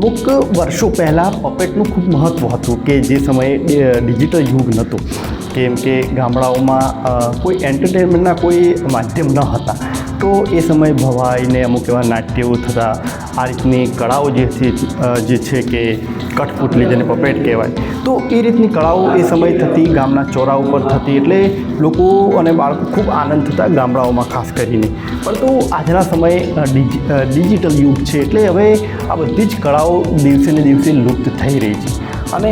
અમુક વર્ષો પહેલાં પપેટનું ખૂબ મહત્ત્વ હતું કે જે સમયે ડિજિટલ યુગ નહોતો કેમ કે ગામડાઓમાં કોઈ એન્ટરટેનમેન્ટના કોઈ માધ્યમ ન હતા. તો એ સમયે ભવાઈને અમુક એવા નાટ્યો થતા, આ રીતની કળાઓ જે છે જે છે કે કઠપુતલી જેને પપેટ કહેવાય. તો એ રીતની કળાઓ એ સમયે થતી, ગામના ચોરા ઉપર થતી એટલે લોકો અને બાળકો ખૂબ આનંદ થતા ગામડાઓમાં ખાસ કરીને. પરંતુ આજના સમયે ડિજિટલ યુગ છે એટલે હવે આ બધી જ કળાઓ દિવસે ને દિવસે લુપ્ત થઈ રહી છે. અને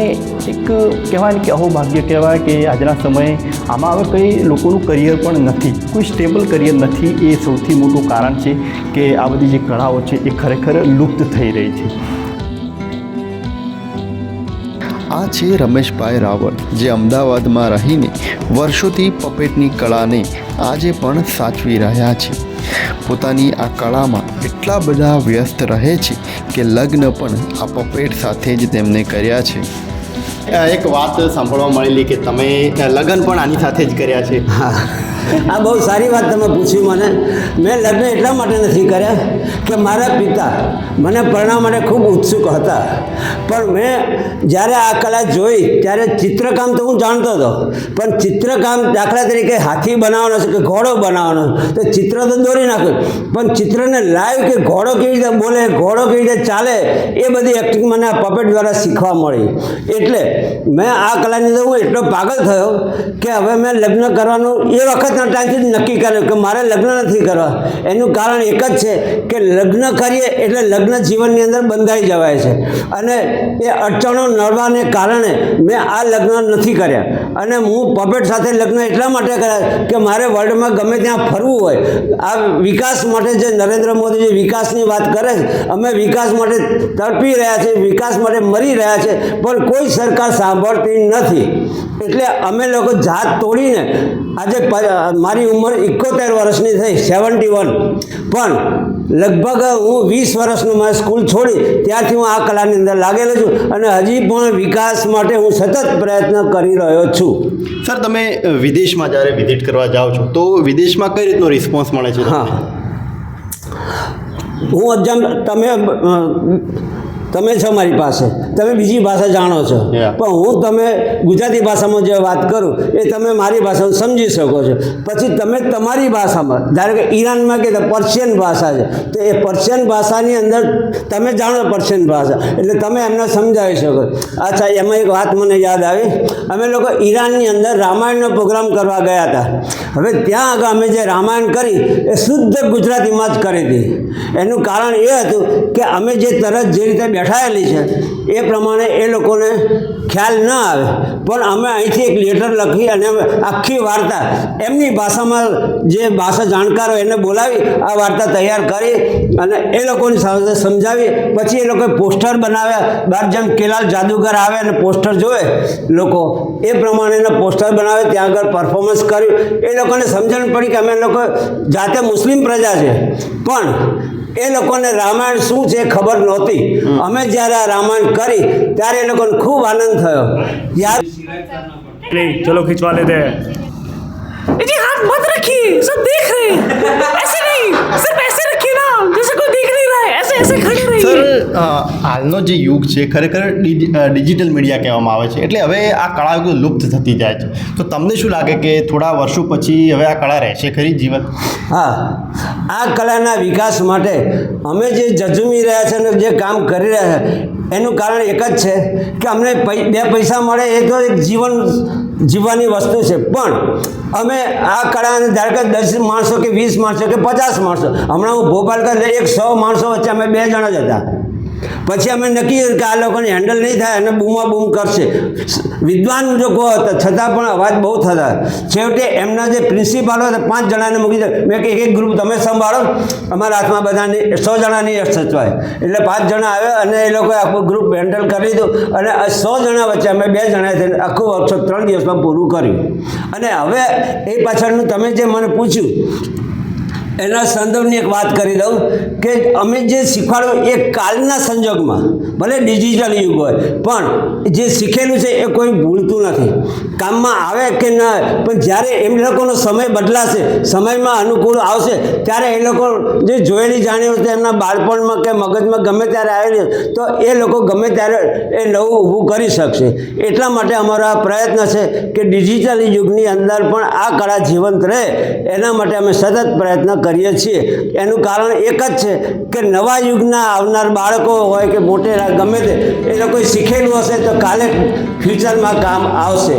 એક કહેવાય ને કે અહોભાગ્ય કહેવાય કે આજના સમયે આમાં હવે કંઈ લોકોનું કરિયર પણ નથી. કોઈ સ્ટેબલ કરિયર નથી એ સૌથી મોટું કારણ છે કે આ બધી જે કળાઓ છે એ ખરેખર લુપ્ત થઈ રહી છે. આ છે રમેશભાઈ રાવળ જે અમદાવાદમાં રહીને વર્ષોથી પપેટની કળાને આજે પણ સાચવી રહ્યા છે. પોતાની આ કળામાં એટલા બધા વ્યસ્ત રહે છે કે લગ્ન પણ આ પપેટ સાથે જ તેમને કર્યા છે. એક વાત સાંભળવા મળેલી કે તમે લગ્ન પણ આની સાથે જ કર્યા છે. હા. આ બહુ સારી વાત તમે પૂછ્યું મને. મેં લગ્ન એટલા માટે નથી કર્યા. કે મારા પિતા મને પરણવા માટે ખૂબ ઉત્સુક હતા. પણ મેં જ્યારે આ કલા જોઈ, ત્યારે ચિત્રકામ તો હું જાણતો હતો. પણ ચિત્રકામ દાખલા તરીકે હાથી બનાવવાનો છે કે ઘોડો બનાવવાનો, તો ચિત્ર તો દોરી નાખ્યું પણ ચિત્રને લાઈવ કે ઘોડો કેવી રીતે બોલે, ઘોડો કેવી રીતે ચાલે, એ બધી એક્ટિંગ મને આ પપેટ દ્વારા શીખવા મળી. એટલે મેં આ કલાની અંદર હું એટલો પાગલ થયો કે હવે મેં લગ્ન કરવાનું એ વખતના ટાઈમથી જ નક્કી કર્યું કે મારે લગ્ન નથી કરવા. એનું કારણ એક જ છે કે લગ્ન કરીએ એટલે લગ્ન જીવનની અંદર બંધાઈ જવાય છે. અને એ અડચણો નડવાને કારણે મેં આ લગ્ન નથી કર્યા. અને હું પપેટ સાથે લગ્ન એટલા માટે કર્યા કે મારે વર્લ્ડમાં ગમે ત્યાં ફરવું હોય. આ વિકાસ માટે જે નરેન્દ્ર મોદી જે વિકાસની વાત કરે છે, અમે વિકાસ માટે તડપી રહ્યા છીએ, વિકાસ માટે મરી રહ્યા છે પણ કોઈ સરકાર સાંભળતી નથી. એટલે અમે લોકો જાત તોડીને આજે મારી ઉંમર એકોતેર વર્ષની થઈ સેવન્ટી વન પણ લગભગ હું વીસ વર્ષનું મારે સ્કૂલ છોડી ત્યારથી હું આ કલાની અંદર લાગેલો છું અને હજી પણ વિકાસ માટે હું સતત પ્રયત્ન કરી રહ્યો છું. સર તમે વિદેશમાં જ્યારે વિઝિટ કરવા જાઓ છો તો વિદેશમાં કઈ રીતનો રિસ્પોન્સ મળે છે? હા. હું જેમ તમે તમે છો મારી પાસે. તમે બીજી ભાષા જાણો છો. પણ હું તમે ગુજરાતી ભાષામાં જે વાત કરું એ તમે મારી ભાષામાં સમજી શકો છો. પછી તમે તમારી ભાષામાં ધારો કે ઈરાનમાં કે પર્શિયન ભાષા છે તો એ પર્શિયન ભાષાની અંદર તમે જાણો પર્શિયન ભાષા. એટલે તમે એમને સમજાવી શકો. અચ્છા એમાં એક વાત મને યાદ આવી. અમે લોકો ઈરાનની અંદર રામાયણનો પ્રોગ્રામ કરવા ગયા હતા. હવે ત્યાં આગળ અમે જે રામાયણ કરી એ શુદ્ધ ગુજરાતીમાં જ કરી હતી. એનું કારણ એ હતું કે અમે જે તરત જે રીતે બેઠાયેલી છે. એ પ્રમાણે એ લોકોને ખ્યાલ ન આવે. પણ અમે અહીંથી એક લેટર લખી અને આખી વાર્તા, એમની ભાષામાં જે ભાષા જાણકાર હોય એને બોલાવી, આ વાર્તા તૈયાર કરી અને એ લોકોની સાથે સમજાવી. પછી એ લોકોએ પોસ્ટર બનાવ્યા. બાર જેમ કેલાલ જાદુગર આવે અને પોસ્ટર જોવે લોકો, એ પ્રમાણેના પોસ્ટર બનાવે, ત્યાં આગળ પરફોર્મન્સ કર્યું. એ લોકોને સમજણ પડી કે અમે લોકો જાતે મુસ્લિમ પ્રજા છે. પણ એ લોકોને રામાયણ શું છે એ ખબર નહોતી અમે જ્યારે આ રામાયણ કરી ત્યારે એ લોકોને ખૂબ આનંદ થયો યાર नहीं चलो खिंचवा लेते हैं जी हाथ मत रखिए सब देख रहे हैं ऐसे नहीं सिर्फ ऐसे रखिए ना जैसे कोई देख नहीं रहा है ऐसे ऐसे खड़े रहिए સર અ, હાલનો જે યુગ છે ખરેખર ડિજિ- અ, ડિજિટલ મીડિયા કહેવામાં આવે છે એટલે હવે આ કળા લુપ્ત થતી જાય છે તો તમને શું લાગે કે થોડા વર્ષો પછી હવે આ કળા રહેશે ખરી જીવન હા આ કલાના વિકાસ માટે અમે જે જજુમી રહ્યા છે અને જે કામ કરી રહ્યા છે, એનું કારણ એક જ છે કે અમને બે પૈસા મળે એ તો એક જીવન, જીવવાની વસ્તુ છે. પણ અમે આ કળાને ધારો કે દસ માણસો કે વીસ માણસો કે પચાસ માણસો, હમણાં હું ભોપાલ કરીને એક સો માણસો વચ્ચે અમે બે જણા જ હતા. પછી અમે નક્કી કર્યું કે આ લોકોને હેન્ડલ નહીં થાય અને બૂમા બૂમ કરશે. વિદ્વાન લોકો હતા છતાં પણ અવાજ બહુ થતા. છેવટે એમના જે પ્રિન્સિપાલ હતા પાંચ જણાને મૂકી દે. મેં કે એક ગ્રુપ તમે સંભાળો. અમારા હાથમાં બધાની સો જણાની સચવાય. એટલે પાંચ જણા આવ્યા અને એ લોકોએ આખું ગ્રુપ હેન્ડલ કરી દીધું. અને સો જણા વચ્ચે અમે બે જણા થઈને આખું વર્કશોપ ત્રણ દિવસમાં પૂરું કર્યું. અને હવે એ પાછળનું તમે જે મને પૂછ્યું એના સંદર્ભની એક વાત કરી દઉં કે અમે જે શીખવાડો એ કાલના સંજોગમાં, ભલે ડિજિટલ યુગ હોય, પણ જે શીખેલું છે એ કોઈ ભૂલતું નથી. કામમાં આવે કે ના, પણ જ્યારે એમ લોકોનો સમય બદલાશે, સમયમાં અનુકૂળ આવશે, ત્યારે એ લોકો જે જોયેલી જાણી હોય એમના બાળપણમાં કે મગજમાં ગમે ત્યારે આવેલી તો એ લોકો ગમે ત્યારે એ નવું ઊભું કરી શકશે. એટલા માટે અમારો આ પ્રયત્ન છે કે ડિજિટલ યુગની અંદર પણ આ કળા જીવંત રહે, એના માટે અમે સતત પ્રયત્ન કરીએ છીએ. એનું કારણ એક જ છે કે નવા યુગના આવનાર બાળકો હોય કે મોટેરા ગમે તે, એ લોકો શીખેલું હશે તો કાલે ફ્યુચરમાં કામ આવશે.